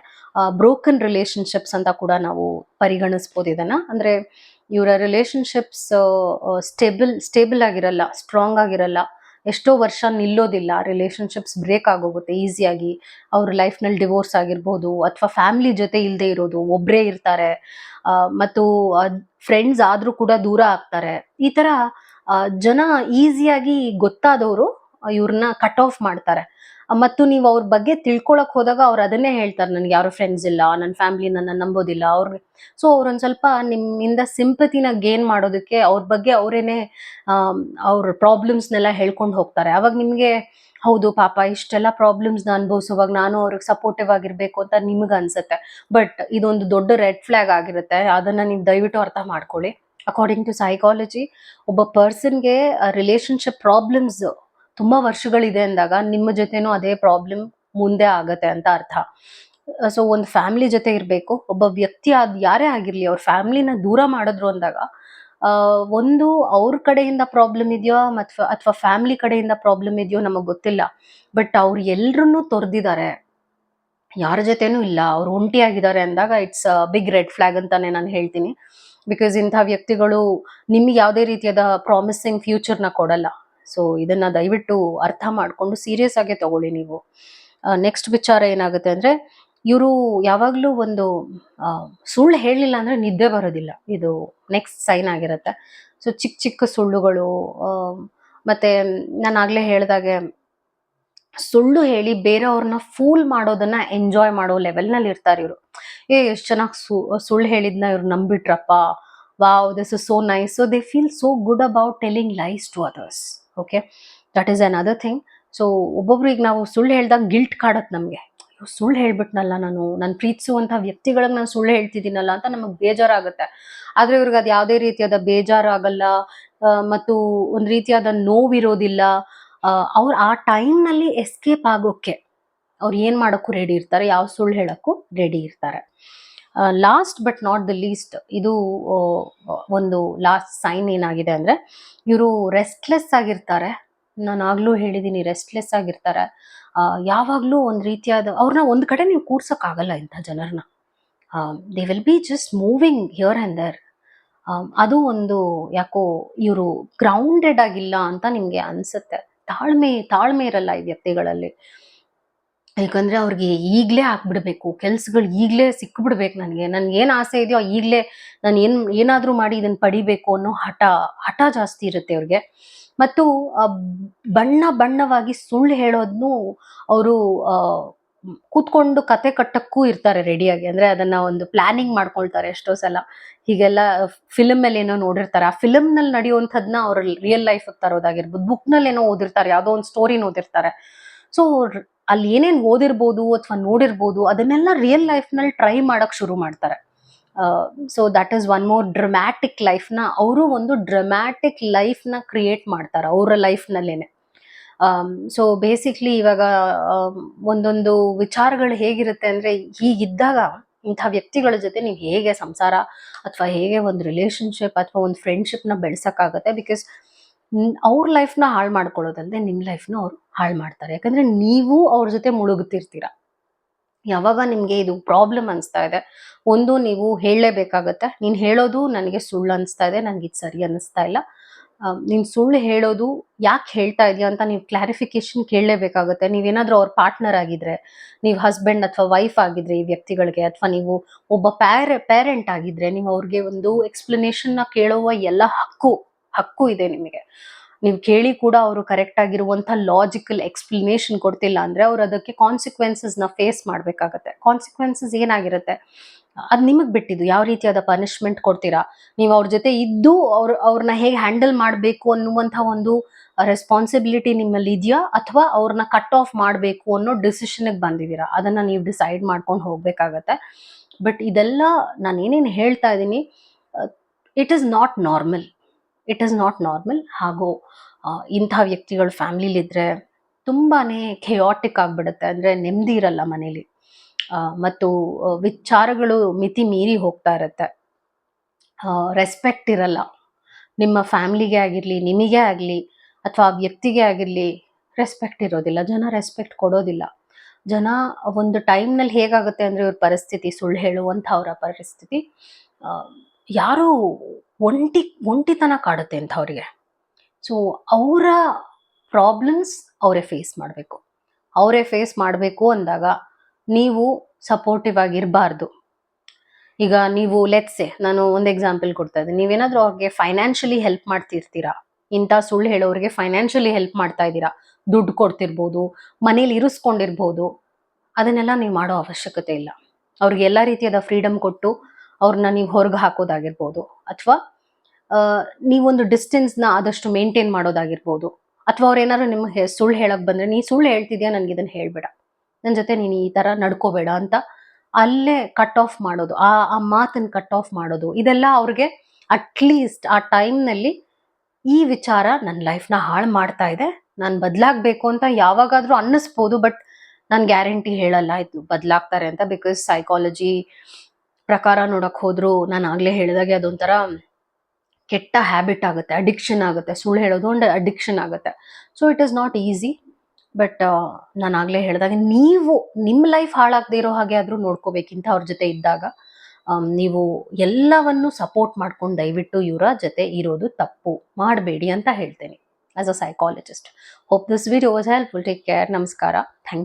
S1: ಬ್ರೋಕನ್ ರಿಲೇಶನ್ಶಿಪ್ಸ್ ಅಂತ ಕೂಡ ನಾವು ಪರಿಗಣಿಸ್ಬೋದು ಇದನ್ನ. ಅಂದ್ರೆ ಇವರ ರಿಲೇಶನ್ಶಿಪ್ಸ್ ಸ್ಟೇಬಲ್ ಸ್ಟೇಬಲ್ ಆಗಿರಲ್ಲ ಸ್ಟ್ರಾಂಗ್ ಆಗಿರಲ್ಲ. ಎಷ್ಟೋ ವರ್ಷ ನಿಲ್ಲೋದಿಲ್ಲ ರಿಲೇಷನ್ಶಿಪ್ಸ್ ಬ್ರೇಕ್ ಆಗೋಗುತ್ತೆ ಈಸಿಯಾಗಿ ಅವ್ರ ಲೈಫ್ನಲ್ಲಿ ಡಿವೋರ್ಸ್ ಆಗಿರ್ಬೋದು, ಅಥವಾ ಫ್ಯಾಮಿಲಿ ಜೊತೆ ಇಲ್ಲದೆ ಇರೋದು ಒಬ್ಬರೇ ಇರ್ತಾರೆ ಮತ್ತು ಫ್ರೆಂಡ್ಸ್ ಆದರೂ ಕೂಡ ದೂರ ಆಗ್ತಾರೆ. ಈ ಥರ ಜನ ಈಸಿಯಾಗಿ ಗೊತ್ತಾದವರು ಇವ್ರನ್ನ ಕಟ್ ಆಫ್ ಮಾಡ್ತಾರೆ. ಮತ್ತು ನೀವು ಅವ್ರ ಬಗ್ಗೆ ತಿಳ್ಕೊಳಕ್ ಹೋದಾಗ ಅವ್ರು ಅದನ್ನೇ ಹೇಳ್ತಾರೆ, ನನ್ಗೆ ಯಾರು ಫ್ರೆಂಡ್ಸ್ ಇಲ್ಲ ನನ್ನ ಫ್ಯಾಮಿಲಿ ನನ್ನ ನಂಬೋದಿಲ್ಲ. ಅವ್ರ ಸೊ ಅವ್ರೊಂದು ಸ್ವಲ್ಪ ನಿಮ್ಮಿಂದ ಸಿಂಪತಿನ ಗೇನ್ ಮಾಡೋದಕ್ಕೆ ಅವ್ರ ಬಗ್ಗೆ ಅವರೇನೆ ಅವ್ರ ಪ್ರಾಬ್ಲಮ್ಸ್ನೆಲ್ಲ ಹೇಳ್ಕೊಂಡು ಹೋಗ್ತಾರೆ. ಅವಾಗ ನಿಮ್ಗೆ, ಹೌದು ಪಾಪ, ಇಷ್ಟೆಲ್ಲ ಪ್ರಾಬ್ಲಮ್ಸ್ನ ಅನುಭವಿಸುವಾಗ ನಾನು ಅವ್ರಿಗೆ ಸಪೋರ್ಟಿವ್ ಆಗಿರ್ಬೇಕು ಅಂತ ನಿಮಗೆ ಅನ್ಸುತ್ತೆ. ಬಟ್ ಇದೊಂದು ದೊಡ್ಡ ರೆಡ್ ಫ್ಲಾಗ್ ಆಗಿರುತ್ತೆ. ಅದನ್ನ ನೀವು ದಯವಿಟ್ಟು ಅರ್ಥ ಮಾಡ್ಕೊಳ್ಳಿ. ಅಕಾರ್ಡಿಂಗ್ ಟು ಸೈಕಾಲಜಿ ಒಬ್ಬ ಪರ್ಸನ್ಗೆ ರಿಲೇಶನ್ಶಿಪ್ ಪ್ರಾಬ್ಲಮ್ಸ್ ತುಂಬಾ ವರ್ಷಗಳಿದೆ ಅಂದಾಗ ನಿಮ್ಮ ಜೊತೆನೂ ಅದೇ ಪ್ರಾಬ್ಲಮ್ ಮುಂದೆ ಆಗತ್ತೆ ಅಂತ ಅರ್ಥ. ಸೊ ಒಂದು ಫ್ಯಾಮಿಲಿ ಜೊತೆ ಇರಬೇಕು, ಒಬ್ಬ ವ್ಯಕ್ತಿ ಅದು ಯಾರೇ ಆಗಿರ್ಲಿ, ಅವ್ರ ಫ್ಯಾಮಿಲಿನ ದೂರ ಮಾಡಿದ್ರು ಅಂದಾಗ ಒಂದು ಅವ್ರ ಕಡೆಯಿಂದ ಪ್ರಾಬ್ಲಮ್ ಇದೆಯೋ ಅಥವಾ ಅಥವಾ ಫ್ಯಾಮಿಲಿ ಕಡೆಯಿಂದ ಪ್ರಾಬ್ಲಮ್ ಇದೆಯೋ ನಮಗೆ ಗೊತ್ತಿಲ್ಲ. ಬಟ್ ಅವ್ರು ಎಲ್ರನ್ನೂ ತೊರೆದಿದ್ದಾರೆ ಯಾರ ಜೊತೆನೂ ಇಲ್ಲ. ಅವ್ರು ಒಂಟಿಯಾಗಿದ್ದಾರೆ ಅಂದಾಗ ಇಟ್ಸ್ ಬಿಗ್ ರೆಡ್ ಫ್ಲಾಗ್ ಅಂತಾನೆ ನಾನು ಹೇಳ್ತೀನಿ. ಬಿಕಾಸ್ ಇಂಥ ವ್ಯಕ್ತಿಗಳು ನಿಮ್ಗೆ ಯಾವುದೇ ರೀತಿಯಾದ ಪ್ರಾಮಿಸಿಂಗ್ ಫ್ಯೂಚರ್ನ ಕೊಡಲ್ಲ. ಸೊ ಇದನ್ನ ದಯವಿಟ್ಟು ಅರ್ಥ ಮಾಡಿಕೊಂಡು ಸೀರಿಯಸ್ ಆಗಿ ತಗೊಳ್ಳಿ ನೀವು. ನೆಕ್ಸ್ಟ್ ವಿಚಾರ ಏನಾಗುತ್ತೆ ಅಂದ್ರೆ, ಇವರು ಯಾವಾಗಲೂ ಒಂದು ಸುಳ್ಳು ಹೇಳಲಿಲ್ಲ ಅಂದ್ರೆ ನಿದ್ದೆ ಬರೋದಿಲ್ಲ. ಇದು ನೆಕ್ಸ್ಟ್ ಸೈನ್ ಆಗಿರತ್ತೆ. ಸೊ ಚಿಕ್ಕ ಚಿಕ್ಕ ಸುಳ್ಳುಗಳು ಮತ್ತೆ ನಾನು ಆಗ್ಲೇ ಹೇಳ್ದಾಗೆ, ಸುಳ್ಳು ಹೇಳಿ ಬೇರೆಯವ್ರನ್ನ ಫೂಲ್ ಮಾಡೋದನ್ನ ಎಂಜಾಯ್ ಮಾಡೋ ಲೆವೆಲ್ನಲ್ಲಿ ಇರ್ತಾರೆ ಇವರು. ಏ, ಎಷ್ಟು ಚೆನ್ನಾಗಿ ಸುಳ್ಳು ಹೇಳಿದ್ನ ಇವ್ರು ನಂಬಿಟ್ರಪ್ಪ. Wow this is so nice so they feel so good about telling lies to others okay that is another thing so ಒಬ್ಬೊಬ್ರಿಗೆ ನಾವು ಸುಳ್ಳು ಹೇಳ್ದಾಗ ಗಿಲ್ಟ್ ಕಾಡತ್ತೆ ನಮಗೆ. ಸುಳ್ಳು ಹೇಳ್ಬಿಟ್ನಲ್ಲ ನಾನು. ನಾನು ಪ್ರೀತಿಸುವಂಥ ವ್ಯಕ್ತಿಗಳಿಗೆ ನಾನು ಸುಳ್ಳು ಹೇಳ್ತಿದ್ದೀನಲ್ಲ ಅಂತ ನಮಗೆ ಬೇಜಾರಾಗುತ್ತೆ. ಆದರೆ ಇವ್ರಿಗೆ ಅದು ಯಾವುದೇ ರೀತಿಯಾದ ಬೇಜಾರಾಗಲ್ಲ ಮತ್ತು ಒಂದು ರೀತಿಯಾದ ನೋವಿರೋದಿಲ್ಲ. ಅವ್ರು ಆ ಟೈಮ್ನಲ್ಲಿ ಎಸ್ಕೇಪ್ ಆಗೋಕ್ಕೆ ಅವ್ರು ಏನು ಮಾಡೋಕ್ಕೂ ರೆಡಿ ಇರ್ತಾರೆ? ಯಾವ ಸುಳ್ಳು ಹೇಳೋಕ್ಕೂ ರೆಡಿ ಇರ್ತಾರೆ? Last but not the least ಇದು ಒಂದು ಲಾಸ್ಟ್ ಸೈನ್ ಏನಾಗಿದೆ ಅಂದರೆ, ಇವರು ರೆಸ್ಟ್ಲೆಸ್ ಆಗಿರ್ತಾರೆ. ನಾನು ಆಗಲೂ ಹೇಳಿದ್ದೀನಿ ರೆಸ್ಟ್ಲೆಸ್ ಆಗಿರ್ತಾರೆ. ಯಾವಾಗಲೂ ಒಂದು ರೀತಿಯಾದ ಅವ್ರನ್ನ ಒಂದು ಕಡೆ ನೀವು ಕೂರ್ಸೋಕ್ಕಾಗಲ್ಲ ಇಂಥ ಜನರನ್ನ they will be just moving here and there ಅದು ಒಂದು ಯಾಕೋ ಇವರು ಗ್ರೌಂಡೆಡ್ ಆಗಿಲ್ಲ ಅಂತ ನಿಮಗೆ ಅನಿಸುತ್ತೆ. ತಾಳ್ಮೆ ತಾಳ್ಮೆ ಇರಲ್ಲ ಈ ವ್ಯಕ್ತಿಗಳಲ್ಲಿ. ಯಾಕಂದ್ರೆ ಅವ್ರಿಗೆ ಈಗಲೇ ಹಾಕ್ಬಿಡ್ಬೇಕು ಕೆಲ್ಸಗಳು ಈಗಲೇ ಸಿಕ್ಬಿಡ್ಬೇಕು ನನಗೆ. ನನ್ಗೆ ಏನು ಆಸೆ ಇದೆಯೋ ಈಗಲೇ ನಾನು ಏನು, ಏನಾದರೂ ಮಾಡಿ ಇದನ್ನು ಪಡಿಬೇಕು ಅನ್ನೋ ಹಠ ಹಠ ಜಾಸ್ತಿ ಇರುತ್ತೆ ಅವ್ರಿಗೆ. ಮತ್ತು ಬಣ್ಣ ಬಣ್ಣವಾಗಿ ಸುಳ್ಳು ಹೇಳೋದನ್ನು ಅವರು ಕೂತ್ಕೊಂಡು ಕತೆ ಕಟ್ಟಕ್ಕೂ ಇರ್ತಾರೆ ರೆಡಿಯಾಗಿ ಅಂದ್ರೆ ಅದನ್ನ ಒಂದು ಪ್ಲಾನಿಂಗ್ ಮಾಡ್ಕೊಳ್ತಾರೆ ಎಷ್ಟೋ ಸಲ. ಹೀಗೆಲ್ಲ ಫಿಲಮ್ ಮೇಲೆ ಏನೋ ನೋಡಿರ್ತಾರೆ. ಆ ಫಿಲಮ್ನಲ್ಲಿ ನಲ್ಲಿ ನಡೆಯುವಂಥದ್ನ ಅವ್ರ ರಿಯಲ್ ಲೈಫ್ ತರೋದಾಗಿರ್ಬೋದು. ಬುಕ್ನಲ್ಲಿ ಏನೋ ಓದಿರ್ತಾರೆ. ಯಾವುದೋ ಒಂದು ಸ್ಟೋರಿನ ಓದಿರ್ತಾರೆ ಸೊ ಅಲ್ಲಿ ಏನೇನು ಓದಿರ್ಬೋದು ಅಥವಾ ನೋಡಿರ್ಬೋದು ಅದನ್ನೆಲ್ಲ ರಿಯಲ್ ಲೈಫ್ನಲ್ಲಿ ಟ್ರೈ ಮಾಡೋಕ್ಕೆ ಶುರು ಮಾಡ್ತಾರೆ. So that is one more dramatic ಲೈಫ್ನ ಅವರು ಒಂದು ಡ್ರಮ್ಯಾಟಿಕ್ ಲೈಫ್ನ ಕ್ರಿಯೇಟ್ ಮಾಡ್ತಾರೆ ಅವರ ಲೈಫ್ನಲ್ಲೇನೆ ಸೊ ಬೇಸಿಕ್ಲಿ ಇವಾಗ ಒಂದೊಂದು ವಿಚಾರಗಳು ಹೇಗಿರುತ್ತೆ ಅಂದ್ರೆ ಹೀಗಿದ್ದಾಗ ಇಂಥ ವ್ಯಕ್ತಿಗಳ ಜೊತೆ ನೀವು ಹೇಗೆ ಸಂಸಾರ ಅಥವಾ ಹೇಗೆ ಒಂದು ರಿಲೇಶನ್ಶಿಪ್ ಅಥವಾ ಒಂದು ಫ್ರೆಂಡ್ಶಿಪ್ನ ಬೆಳೆಸೋಕ್ಕಾಗತ್ತೆ? ಬಿಕಾಸ್ ಅವ್ರ ಲೈಫ್ನ ಹಾಳು ಮಾಡ್ಕೊಳ್ಳೋದಲ್ಲದೆ ನಿಮ್ಮ ಲೈಫ್ನ ಅವ್ರು ಹಾಳು ಮಾಡ್ತಾರೆ. ಯಾಕಂದ್ರೆ ನೀವು ಅವ್ರ ಜೊತೆ ಮುಳುಗುತ್ತಿರ್ತೀರ ಯಾವಾಗ ನಿಮಗೆ ಇದು ಪ್ರಾಬ್ಲಮ್ ಅನಿಸ್ತಾ ಇದೆ, ಒಂದು ನೀವು ಹೇಳಲೇಬೇಕಾಗತ್ತೆ. ನೀನು ಹೇಳೋದು ನನಗೆ ಸುಳ್ಳು ಅನಿಸ್ತಾ ಇದೆ ನನಗೆ ಇದು ಸರಿ ಅನ್ನಿಸ್ತಾ ಇಲ್ಲ. ನೀನು ಸುಳ್ಳು ಹೇಳೋದು ಯಾಕೆ ಹೇಳ್ತಾ ಇದೆಯಾ ಅಂತ ನೀವು ಕ್ಲಾರಿಫಿಕೇಶನ್ ಕೇಳಲೇಬೇಕಾಗುತ್ತೆ. ನೀವೇನಾದರೂ ಅವ್ರ ಪಾರ್ಟ್ನರ್ ಆಗಿದ್ರೆ, ನೀವು ಹಸ್ಬೆಂಡ್ ಅಥವಾ ವೈಫ್ ಆಗಿದ್ರೆ ಈ ವ್ಯಕ್ತಿಗಳಿಗೆ, ಅಥವಾ ನೀವು ಒಬ್ಬ ಪ್ಯಾರೆ ಪೇರೆಂಟ್ ಆಗಿದ್ರೆ, ನೀವು ಅವ್ರಿಗೆ ಒಂದು ಎಕ್ಸ್ಪ್ಲನೇಷನ್ನ ಕೇಳುವ ಎಲ್ಲ ಹಕ್ಕು. ಹಕ್ಕು ಇದೆ ನಿಮಗೆ. ನೀವು ಕೇಳಿ ಕೂಡ ಅವರು ಕರೆಕ್ಟ್ ಆಗಿರುವಂಥ ಲಾಜಿಕಲ್ ಎಕ್ಸ್ಪ್ಲನೇಷನ್ ಕೊಡ್ತಿಲ್ಲ ಅಂದ್ರೆ ಅವ್ರು ಅದಕ್ಕೆ ಕಾನ್ಸಿಕ್ವೆನ್ಸಸ್ನ ಫೇಸ್ ಮಾಡಬೇಕಾಗತ್ತೆ. ಕಾನ್ಸಿಕ್ವೆನ್ಸಸ್ ಏನಾಗಿರುತ್ತೆ? ಅದು ನಿಮಗೆ ಬಿಟ್ಟಿದ್ದು. ಯಾವ ರೀತಿಯಾದ ಪನಿಷ್ಮೆಂಟ್ ಕೊಡ್ತೀರಾ? ನೀವು ಅವ್ರ ಜೊತೆ ಇದ್ದು ಅವ್ರ ಅವ್ರನ್ನ ಹೇಗೆ ಹ್ಯಾಂಡಲ್ ಮಾಡಬೇಕು ಅನ್ನುವಂಥ ಒಂದು ರೆಸ್ಪಾನ್ಸಿಬಿಲಿಟಿ ನಿಮ್ಮಲ್ಲಿ ಇದೆಯಾ? ಅಥವಾ ಅವ್ರನ್ನ ಕಟ್ ಆಫ್ ಮಾಡಬೇಕು ಅನ್ನೋ ಡಿಸಿಷನ್ಗೆ ಬಂದಿದ್ದೀರಾ? ಅದನ್ನ ನೀವು ಡಿಸೈಡ್ ಮಾಡ್ಕೊಂಡು ಹೋಗ್ಬೇಕಾಗತ್ತೆ. ಬಟ್ ಇದೆಲ್ಲ ನಾನು ಏನೇನು ಹೇಳ್ತಾ ಇದ್ದೀನಿ it is not normal it is not normal ಹಾಗೂ ಇಂಥ ವ್ಯಕ್ತಿಗಳು ಫ್ಯಾಮಿಲಿಲಿದ್ದರೆ ತುಂಬಾ ಖೆಯಾಟಿಕ್ ಆಗಿಬಿಡುತ್ತೆ. ಅಂದರೆ ನೆಮ್ಮದಿ ಇರಲ್ಲ ಮನೇಲಿ. ಮತ್ತು ವಿಚಾರಗಳು ಮಿತಿ ಮೀರಿ ಹೋಗ್ತಾ ಇರುತ್ತೆ. ರೆಸ್ಪೆಕ್ಟ್ ಇರಲ್ಲ. ನಿಮ್ಮ ಫ್ಯಾಮ್ಲಿಗೆ ಆಗಿರಲಿ, ನಿಮಗೆ ಆಗಲಿ, ಅಥವಾ ವ್ಯಕ್ತಿಗೆ ಆಗಿರಲಿ ರೆಸ್ಪೆಕ್ಟ್ ಇರೋದಿಲ್ಲ. ಜನ ರೆಸ್ಪೆಕ್ಟ್ ಕೊಡೋದಿಲ್ಲ. ಜನ ಒಂದು ಟೈಮ್ನಲ್ಲಿ ಹೇಗಾಗುತ್ತೆ ಅಂದರೆ ಇವ್ರ ಪರಿಸ್ಥಿತಿ, ಸುಳ್ಳು ಹೇಳುವಂಥ ಅವರ ಪರಿಸ್ಥಿತಿ ಯಾರೋ ಒಂಟಿ, ಒಂಟಿತನ ಕಾಡುತ್ತೆ ಅಂತ ಅವರಿಗೆ ಸೊ ಅವರ ಪ್ರಾಬ್ಲಮ್ಸ್ ಅವರೇ ಫೇಸ್ ಮಾಡಬೇಕು. ಅವರೇ ಫೇಸ್ ಮಾಡಬೇಕು ಅಂದಾಗ ನೀವು ಸಪೋರ್ಟಿವ್ ಆಗಿರಬಾರ್ದು. ಈಗ ನೀವು ಲೆಟ್ಸೆ ನಾನು ಒಂದು ಎಕ್ಸಾಂಪಲ್ ಕೊಡ್ತಾ ಇದ್ದೀನಿ. ನೀವೇನಾದರೂ ಅವ್ರಿಗೆ ಫೈನಾನ್ಷಿಯಲಿ ಹೆಲ್ಪ್ ಮಾಡ್ತಿರ್ತೀರಾ? ಇಂಥ ಸುಳ್ಳು ಹೇಳೋರಿಗೆ ಫೈನಾನ್ಷಿಯಲಿ ಹೆಲ್ಪ್ ಮಾಡ್ತಾ ಇದ್ದೀರಾ? ದುಡ್ಡು ಕೊಡ್ತಿರ್ಬೋದು, ಮನೇಲಿ ಇರಿಸ್ಕೊಂಡಿರ್ಬೋದು, ಅದನ್ನೆಲ್ಲ ನೀವು ಮಾಡೋ ಅವಶ್ಯಕತೆ ಇಲ್ಲ. ಅವ್ರಿಗೆ ಎಲ್ಲ ರೀತಿಯಾದ ಫ್ರೀಡಮ್ ಕೊಟ್ಟು ಅವ್ರನ್ನ ನೀವು ಹೊರಗೆ ಹಾಕೋದಾಗಿರ್ಬೋದು. ಅಥವಾ ನೀವೊಂದು ಡಿಸ್ಟೆನ್ಸ್ನ ಆದಷ್ಟು ಮೇಂಟೈನ್ ಮಾಡೋದಾಗಿರ್ಬೋದು. ಅಥವಾ ಅವ್ರು ಏನಾದ್ರು ನಿಮ್ಗೆ ಸುಳ್ಳು ಹೇಳಕ್ ಬಂದ್ರೆ, ನೀ ಸುಳ್ಳು ಹೇಳ್ತಿದ್ಯಾ? ನನಗೆ ಇದನ್ನ ಹೇಳ್ಬೇಡ. ನನ್ನ ಜೊತೆ ನೀನು ಈ ಥರ ನಡ್ಕೋಬೇಡ ಅಂತ ಅಲ್ಲೇ ಕಟ್ ಆಫ್ ಮಾಡೋದು. ಆ ಆ ಮಾತನ್ನ ಕಟ್ ಆಫ್ ಮಾಡೋದು. ಇದೆಲ್ಲ ಅವ್ರಿಗೆ ಅಟ್ಲೀಸ್ಟ್ ಆ ಟೈಮ್ನಲ್ಲಿ ಈ ವಿಚಾರ ನನ್ನ ಲೈಫ್ನ ಹಾಳು ಮಾಡ್ತಾ ಇದೆ. ನಾನು ಬದಲಾಗಬೇಕು ಅಂತ ಯಾವಾಗಾದರೂ ಅನ್ನಿಸ್ಬೋದು, ಬಟ್ ನಾನು ಗ್ಯಾರಂಟಿ ಹೇಳಲ್ಲ, ಇದು ಬದಲಾಗ್ತಾರೆ ಅಂತ ಬಿಕಾಸ್ ಸೈಕಾಲಜಿ ಪ್ರಕಾರ ನೋಡಕ್ ಹೋದ್ರು, ನಾನು ಆಗ್ಲೇ ಹೇಳಿದಾಗೆ ಅದೊಂಥರ ಕೆಟ್ಟ ಹ್ಯಾಬಿಟ್ ಆಗುತ್ತೆ ಅಡಿಕ್ಷನ್ ಆಗುತ್ತೆ. ಸುಳ್ಳು ಹೇಳೋದು ಒಂದು ಅಡಿಕ್ಷನ್ ಆಗುತ್ತೆ. So it is not easy but ನಾನು ಆಗ್ಲೇ ಹೇಳಿದಾಗ ನೀವು ನಿಮ್ಮ ಲೈಫ್ ಹಾಳಾಗದೇ ಇರೋ ಹಾಗೆ ಆದರೂ ನೋಡ್ಕೋಬೇಕಿಂತ ಅವ್ರ ಜೊತೆ ಇದ್ದಾಗ. ನೀವು ಎಲ್ಲವನ್ನು ಸಪೋರ್ಟ್ ಮಾಡ್ಕೊಂಡು ದಯವಿಟ್ಟು ಇವರ ಜೊತೆ ಇರೋದು ತಪ್ಪು. ಮಾಡಬೇಡಿ ಅಂತ ಹೇಳ್ತೇನೆ as a psychologist hope this video was helpful take care ನಮಸ್ಕಾರ. ಥ್ಯಾಂಕ್